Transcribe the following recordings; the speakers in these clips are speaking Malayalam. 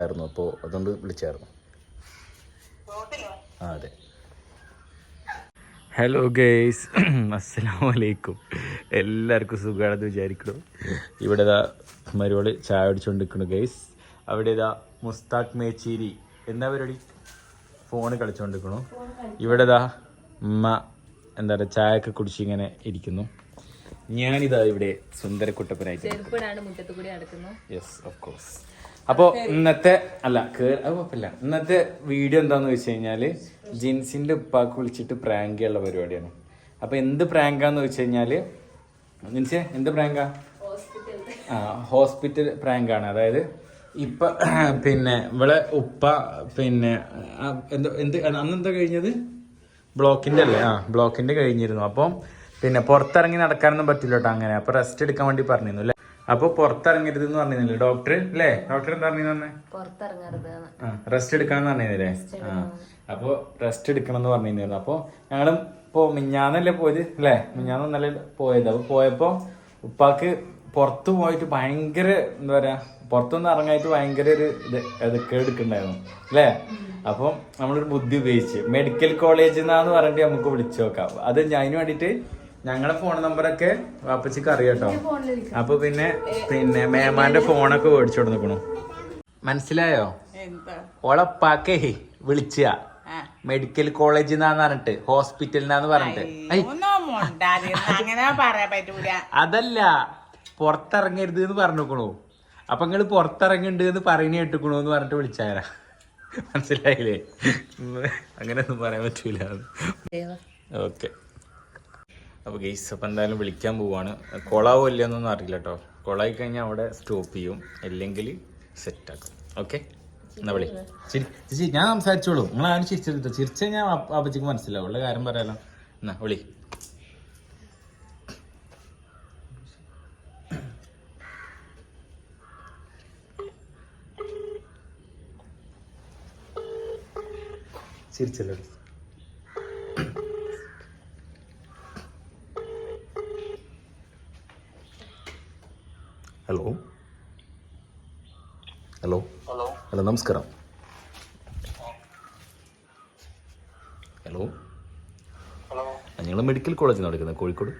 ആയിരുന്നു അപ്പോൾ അതുകൊണ്ട് വിളിച്ചായിരുന്നു. ആ അതെ. ഹലോ ഗേയ്സ് അസ്സലാമു അലൈക്കും എല്ലാവർക്കും സുഖമാണെന്ന് വിചാരിക്കണം ഇവിടെ ഇതാ മരുവൾ ചായ അടിച്ചുകൊണ്ടിരിക്കുന്നു ഗേയ്സ് അവിടെ ഇതാ മുസ്താഖ് മേച്ചേരി. എന്താ പരിപാടി? ഫോണ് കളിച്ചുകൊണ്ടിരിക്കണു ഇവിടെ ഇതാ ഉമ്മ എന്താ പറയുക ചായയൊക്കെ കുടിച്ച് ഇങ്ങനെ ഇരിക്കുന്നു. ഞാനിതാ ഇവിടെ സുന്ദരക്കുട്ടപ്പനായിട്ട് ചെരുപ്പിടാണ്ട് മുറ്റത്ത് കൂടി നടക്കുന്നു. യെസ് ഓഫ് കോഴ്സ് അപ്പോൾ ഇന്നത്തെ അല്ല അത് കുഴപ്പമില്ല. ഇന്നത്തെ വീഡിയോ എന്താന്ന് വെച്ച് കഴിഞ്ഞാൽ ജിൻസിന്റെ ഉപ്പാക്ക് വിളിച്ചിട്ട് പ്രാങ്ക് ഉള്ള പരിപാടിയാണ്. അപ്പൊ എന്ത് പ്രാങ്കാന്ന് വെച്ച് കഴിഞ്ഞാൽ ജിൻസേ എന്ത് പ്രാങ്കാ? ആ ഹോസ്പിറ്റൽ പ്രാങ്കാണ്. അതായത് ഇപ്പൊ പിന്നെ ഇവിടെ ഉപ്പ പിന്നെ എന്തോ എന്ത് എന്ത് അന്ന് എന്താ കഴിഞ്ഞത്? ബ്ലോക്കിന്റെ അല്ലേ? ആ ബ്ലോക്കിന്റെ കഴിഞ്ഞിരുന്നു. അപ്പം പിന്നെ പുറത്തിറങ്ങി നടക്കാനൊന്നും പറ്റില്ല കേട്ടോ അങ്ങനെ. അപ്പൊ റെസ്റ്റ് എടുക്കാൻ വേണ്ടി പറഞ്ഞിരുന്നു. അല്ലേ അപ്പൊ പുറത്തിറങ്ങരുത് എന്ന് പറഞ്ഞില്ലേ ഡോക്ടർ അല്ലേ? ഡോക്ടർ എന്താ പറഞ്ഞു തന്നെ ആ റെസ്റ്റ് എടുക്കണം എന്ന് പറഞ്ഞിരുന്നില്ലേ ആ അപ്പൊ റെസ്റ്റ് എടുക്കണം എന്ന് പറഞ്ഞിരുന്നു അപ്പൊ ഞങ്ങളും ഇപ്പൊ മിഞ്ഞാന്നല്ലേ പോയത് അല്ലേ? മിഞ്ഞാന്നല്ലേ പോയത്. അപ്പൊ പോയപ്പോ ഉപ്പാക്ക് പുറത്ത് പോയിട്ട് ഭയങ്കര എന്താ പറയാ പുറത്തൊന്നും ഇറങ്ങായിട്ട് ഭയങ്കര ഒരു ഇത് എടുക്കണ്ടായിരുന്നു അല്ലേ? അപ്പം നമ്മളൊരു ബുദ്ധി ഉപയോഗിച്ച് മെഡിക്കൽ കോളേജിൽ നിന്നാന്ന് പറഞ്ഞിട്ട് നമുക്ക് വിളിച്ചു നോക്കാം. അത് ഞാൻ അതിന് വേണ്ടിയിട്ട് ഞങ്ങളുടെ ഫോൺ നമ്പറൊക്കെ വാപ്പച്ചിക്ക് അറിയാട്ടോ. അപ്പൊ പിന്നെ പിന്നെ മേമാന്റെ ഫോണൊക്കെ മേടിച്ചു കൊടുക്കണു മനസ്സിലായോ? ഓളപ്പാക്കേ വിളിച്ച. മെഡിക്കൽ കോളേജിൽ നിന്നാന്ന് പറഞ്ഞിട്ട് ഹോസ്പിറ്റലിനാന്ന് പറഞ്ഞിട്ട്. അതല്ല പുറത്തിറങ്ങരുത് എന്ന് പറഞ്ഞിക്കണു. അപ്പൊ നിങ്ങൾ പുറത്തിറങ്ങിണ്ട് എന്ന് പറയുന്ന കേട്ടുക്കണു എന്ന് പറഞ്ഞിട്ട് വിളിച്ചാരാ. മനസ്സിലായില്ലേ? അങ്ങനെ ഒന്നും പറയാൻ പറ്റൂല. ഓക്കെ. അപ്പോൾ ഗെയ്സ് അപ്പോൾ എന്തായാലും വിളിക്കാൻ പോവാണ്. കൊളാവോ ഇല്ലയെന്നൊന്നും അറിയില്ല കേട്ടോ കൊളായി കഴിഞ്ഞാൽ അവിടെ സ്റ്റോപ്പ് ചെയ്യും. അല്ലെങ്കിൽ സെറ്റാക്കും ഓക്കെ എന്നാ വിളി. ചിരി ചേച്ചി ഞാൻ സംസാരിച്ചോളൂ. നിങ്ങൾ ആരും ചിരിച്ചെടുത്തോ ചിരിച്ച ഞാൻ അപ്പച്ചിക്ക് മനസ്സിലാവും. ഉള്ള കാര്യം പറയാലോ. എന്നാ വിളി. ചിരിച്ചല്ലോ. ഹലോ ഹലോ ഹലോ നമസ്കാരം. ഹലോ ഹലോ ഞങ്ങൾ മെഡിക്കൽ കോളേജിൽ നിന്ന് എടുക്കുന്നത് കോഴിക്കോട്.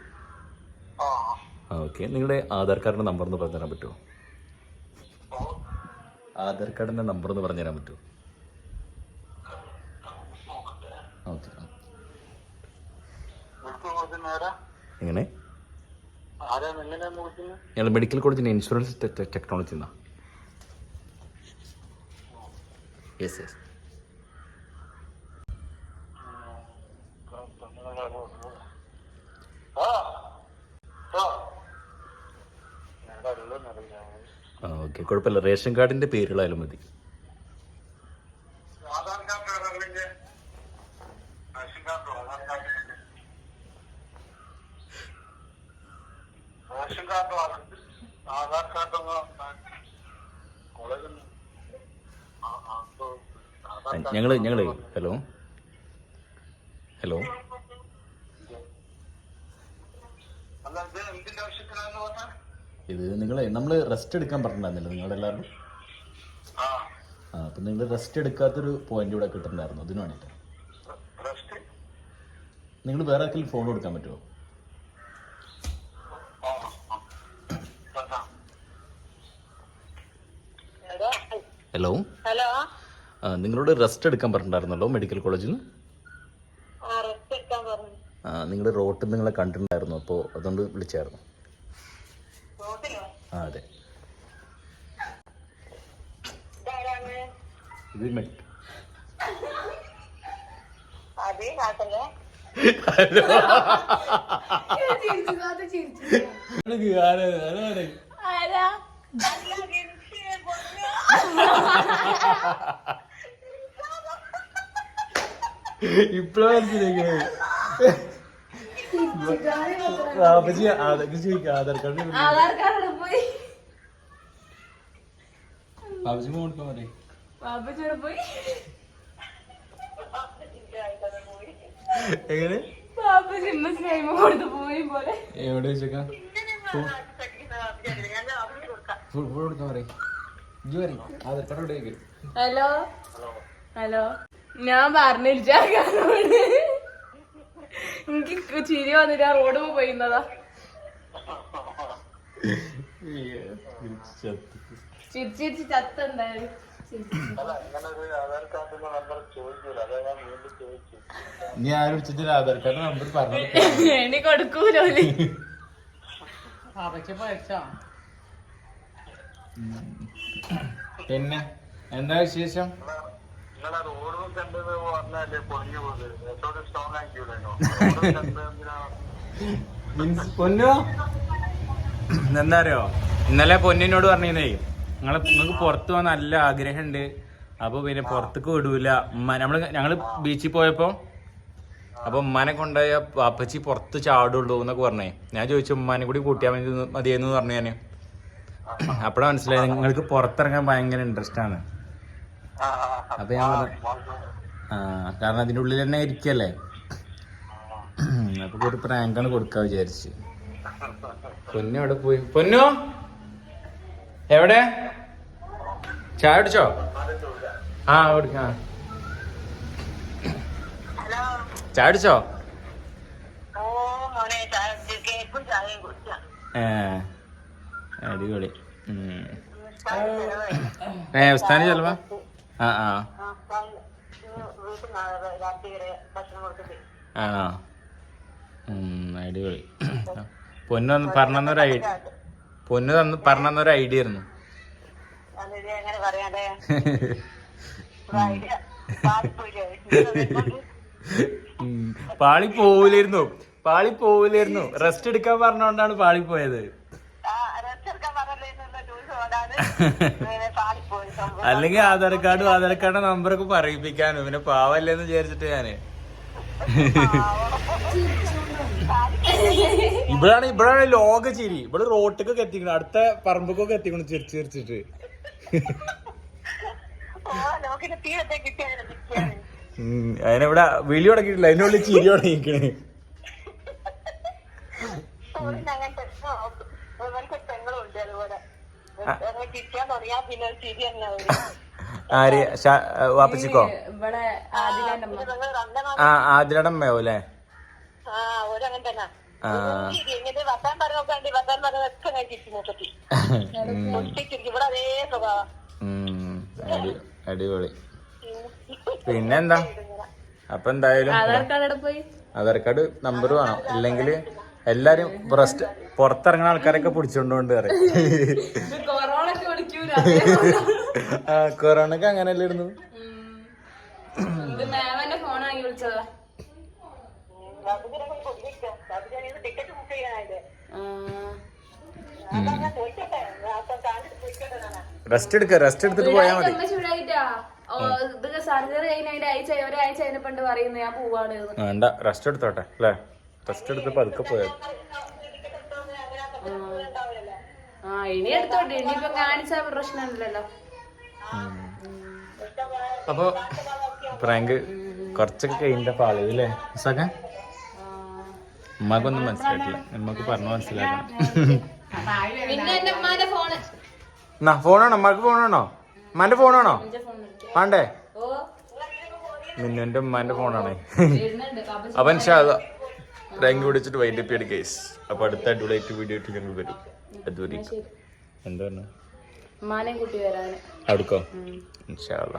ആ. ഓക്കെ. നിങ്ങളുടെ ആധാർ കാർഡിന്റെ നമ്പർ ഒന്ന് പറഞ്ഞു തരാൻ പറ്റുമോ ആധാർ കാർഡിന്റെ നമ്പർ ഒന്ന് പറഞ്ഞു തരാൻ പറ്റുമോ ഓക്കെ. എങ്ങനെ? ഞങ്ങൾ മെഡിക്കൽ കോളേജിന്റെ ഇൻഷുറൻസ് ടെക്നോളജി എന്നാ യെസ് യെസ് ആ ഓക്കെ കുഴപ്പമില്ല. റേഷൻ കാർഡിന്റെ പേരുകളായാലും മതി ആധാർ കാർഡ് ആധാറിന്റെ റേഷൻ കാർഡോ ആധാർ കാർഡ് റേഷൻ കാർഡോ ആധാർ കാർഡോ കോളേജിൽ ഞങ്ങൾ ഞങ്ങൾ ഹലോ. ഹലോ. ഇത് നിങ്ങളെ നമ്മൾ റെസ്റ്റ് എടുക്കാൻ പറഞ്ഞിട്ടുണ്ടായിരുന്നില്ല നിങ്ങളുടെ എല്ലാവരും ആ അപ്പം നിങ്ങൾ റെസ്റ്റ് എടുക്കാത്തൊരു പോയിന്റ് ഇവിടെ കിട്ടുന്നുണ്ടായിരുന്നു അതിന് വേണ്ടിയിട്ട്. നിങ്ങൾ വേറെ ആർക്കെങ്കിലും ഫോൺ കൊടുക്കാൻ പറ്റുമോ ഹലോ. ഹലോ. നിങ്ങളോട് റെസ്റ്റ് എടുക്കാൻ പറഞ്ഞിട്ടുണ്ടായിരുന്നല്ലോ മെഡിക്കൽ കോളേജിൽ നിന്ന് ആ റെസ്റ്റ് എടുക്കാൻ പറഞ്ഞു. ആ നിങ്ങൾ റോട്ടിൽ നിങ്ങളെ കണ്ടിട്ടുണ്ടായിരുന്നു അപ്പോൾ അതുകൊണ്ട് വിളിച്ചായിരുന്നു. ആ അതെ. ഇത് കാട്ടല്ലേ ഇപ്പഴാ മനസ്സിലാക്കിയത്. ബാബജി അതൊക്കെ ചോദിക്കാം ആധാർ കാർഡ് ബാബജി കൊടുക്കാൻ പറയും. എങ്ങനെ? എവിടെ കൊടുക്കാം ഫുൾ കൊടുക്കാൻ പറയും. ഇജ്ജ് പറയ്. ആധാർ കാർഡ് എവിടെ ഹലോ? ഹലോ. ഹലോ? ഞാൻ പറഞ്ഞിരിച്ചോട് എനിക്ക് ചിരി വന്നിട്ട് ആ റോഡ് പോയിന്നതാ ചിരിച്ചിരിച്ച് ചത്ത എന്തായാലും ഞാൻ വീണ്ടും ചോദിച്ചു നീ ആരും വിളിച്ചിട്ട് ആധാർ കാർഡ് നമ്പർ പറഞ്ഞു എണി കൊടുക്കൂലോ പിന്നെ എന്താ വിശേഷം? നിങ്ങളെ റോഡ് കണ്ടത് പറഞ്ഞാലേ പൊളിഞ്ഞു രസോട് സ്ട്രോങ് ആക്കിയൂലോ റോഡ് മീൻസ് പൊന്നോ? എന്താ അറിയോ ഇന്നലെ പൊന്നിനോട് പറഞ്ഞേ നിങ്ങളെ നിങ്ങൾക്ക് പുറത്തു പോകാൻ നല്ല ആഗ്രഹമുണ്ട്. അപ്പൊ പിന്നെ പുറത്തേക്ക് വിടൂല. നമ്മൾ ഞങ്ങൾ ബീച്ചിൽ പോയപ്പോ അപ്പൊ ഉമ്മാനെ കൊണ്ടുപോയ അപ്പച്ചി പുറത്ത് ചാടുള്ളൂ എന്നൊക്കെ പറഞ്ഞേ. ഞാൻ ചോദിച്ചു ഉമ്മാനെ കൂടി കൂട്ടിയാൽ മതി മതിയെന്ന് പറഞ്ഞു ഞാൻ. അപ്പഴാ മനസ്സിലായി നിങ്ങൾക്ക് പുറത്തിറങ്ങാൻ ഭയങ്കര ഇൻട്രസ്റ്റ് ആണ്. അപ്പൊ ഞാൻ പറഞ്ഞു ആ കാരണം അതിന്റെ ഉള്ളിൽ തന്നെ ഇരിക്കല്ലേ? അപ്പൊ ഒരു പ്രാങ്കാണ് കൊടുക്കാ വിചാരിച്ച്. പൊന്നു എവിടെ പോയി? പൊന്നു? എവിടെ? ചായ അടിച്ചോ ആ കൊടുക്ക ചായ അടിച്ചോ ഏ അടിപൊളി. ഏ ഉസ്താനി ചെലവാ? ആണോ? അടിപൊളി. പൊന്നു വന്ന് പറഞ്ഞൊരു ഐഡിയ പൊന്നു തന്ന് പറഞ്ഞൊരു ഐഡിയ ആയിരുന്നു. പാളി പോവില്ലായിരുന്നു. പാളി പോവില്ലായിരുന്നു. റെസ്റ്റ് എടുക്കാൻ പറഞ്ഞോണ്ടാണ് പാളി പോയത്. അല്ലെങ്കിൽ ആധാർ കാർഡും ആധാർ കാർഡ് നമ്പറൊക്കെ പറയിപ്പിക്കാനും. പിന്നെ പാവല്ലേന്ന് വിചാരിച്ചിട്ട് ഞാൻ. ഇവിടാണ് ഇവിടാണ് ലോക ചിരി. ഇവിടെ റോട്ടിക്കൊക്കെ എത്തിക്കണം. അടുത്ത പറമ്പൊക്കെ എത്തിക്കണം ചിരിച്ച് ചിരിച്ചിട്ട്. അതിനെവിടെ വിളി തുടങ്ങിയിട്ടില്ല. അതിനുള്ളിൽ ചിരി തുടങ്ങിയിരിക്കണ്. തുടങ്ങിയാ പിന്നെ ചിരി തന്നെ ആര് വാപ്പച്ചിക്കോ ആ ആദിലടമ്മയോ അല്ലേ? അടിപൊളി. പിന്നെന്താ? അപ്പൊ എന്തായാലും ആധാർ കാർഡ് പോയി? ആധാർ കാർഡ് നമ്പർ വേണം. ഇല്ലെങ്കിൽ എല്ലാരും ബ്രസ്റ്റ് പുറത്തിറങ്ങുന്ന ആൾക്കാരൊക്കെ പിടിച്ചോണ്ടോണ്ട് പറയും. കൊറോണ ഒക്കെ അങ്ങനെ അല്ലായിരുന്നു അങ്ങനെയല്ലേ ഇരുന്നു. റെസ്റ്റ് എടുക്ക റെസ്റ്റ് എടുത്തിട്ട് പോയാ മതി. വേണ്ട റെസ്റ്റ് എടുത്തോട്ടെ അല്ലേ? റെസ്റ്റ് എടുത്ത് പതുക്കെ പോയത് ആ ഇനി എടുത്തോട്ടെ. ഇനിയിപ്പൊ കാണിച്ച പ്രശ്നമില്ലല്ലോ. അപ്പൊ പ്രാങ്ക് കുറച്ചൊക്കെ കഴിഞ്ഞ പാളി അല്ലേ സക ഉമ്മാക്കൊന്നും മനസ്സിലാക്കില്ല ഉമ്മക്ക് പറഞ്ഞു മനസ്സിലാക്കണം. എന്നാ ഫോണാണോ? ഉമ്മാക്ക് ഫോണാണോ? ഉമ്മാന്റെ ഫോണാണോ? വേണ്ടേ? ഓ. മിന്നുന്റെ ഉമ്മാന്റെ ഫോണാണേ. അപ്പൊ പാപ്പ അപ്പൊ പിടിച്ചിട്ട് വൈൻഡ് അപ്പ് ചെയ്ത് കേസ് അപ്പൊ അടുത്ത അടിപൊളിയായിട്ട് വീഡിയോ ഇട്ട് ഞങ്ങൾ വരും. അതുവരെ എന്താ കുട്ടി വരാന്. അവിടുക്കോ ഇൻഷാല്ല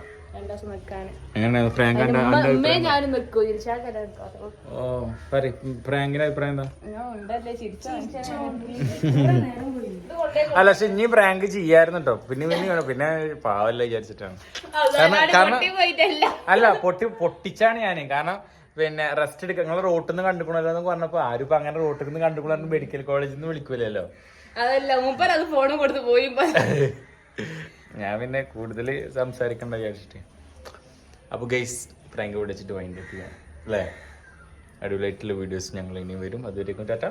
അല്ല പക്ഷെ ഇനി പ്രാങ്ക് ചെയ്യായിരുന്നു കേട്ടോ പിന്നെ പിന്നെ വേണം. പിന്നെ പാവല്ല വിചാരിച്ചിട്ടാണ്. കാരണം കാരണം അല്ല പൊട്ടി പൊട്ടിച്ചാണ് ഞാൻ. കാരണം പിന്നെ റെസ്റ്റ് എടുക്കുക നിങ്ങൾ റോട്ടിൽ നിന്ന് കണ്ടുക്കണല്ലോ എന്ന് പറഞ്ഞപ്പോ ആരും അങ്ങനെ റോട്ടിൽ നിന്ന് കണ്ടുക്കണ മെഡിക്കൽ കോളേജിൽ നിന്ന് വിളിക്കൂലല്ലോ. അതല്ല മൂപ്പർ അത് ഫോൺ കൊടുത്ത് പോയി ഞാൻ പിന്നെ കൂടുതൽ സംസാരിക്കണ്ട വിചാരിച്ചിട്ട്. അപ്പൊ ഗൈസ് പ്രാങ്ക് വിളിച്ചിട്ട് വൈൻഡ് അപ്പ് ചെയ്യാം. അല്ലേ? അടിപൊളിയായിട്ടുള്ള വീഡിയോസ് ഞങ്ങൾ ഇനി വരും. അതുവരേക്കും ടാറ്റ.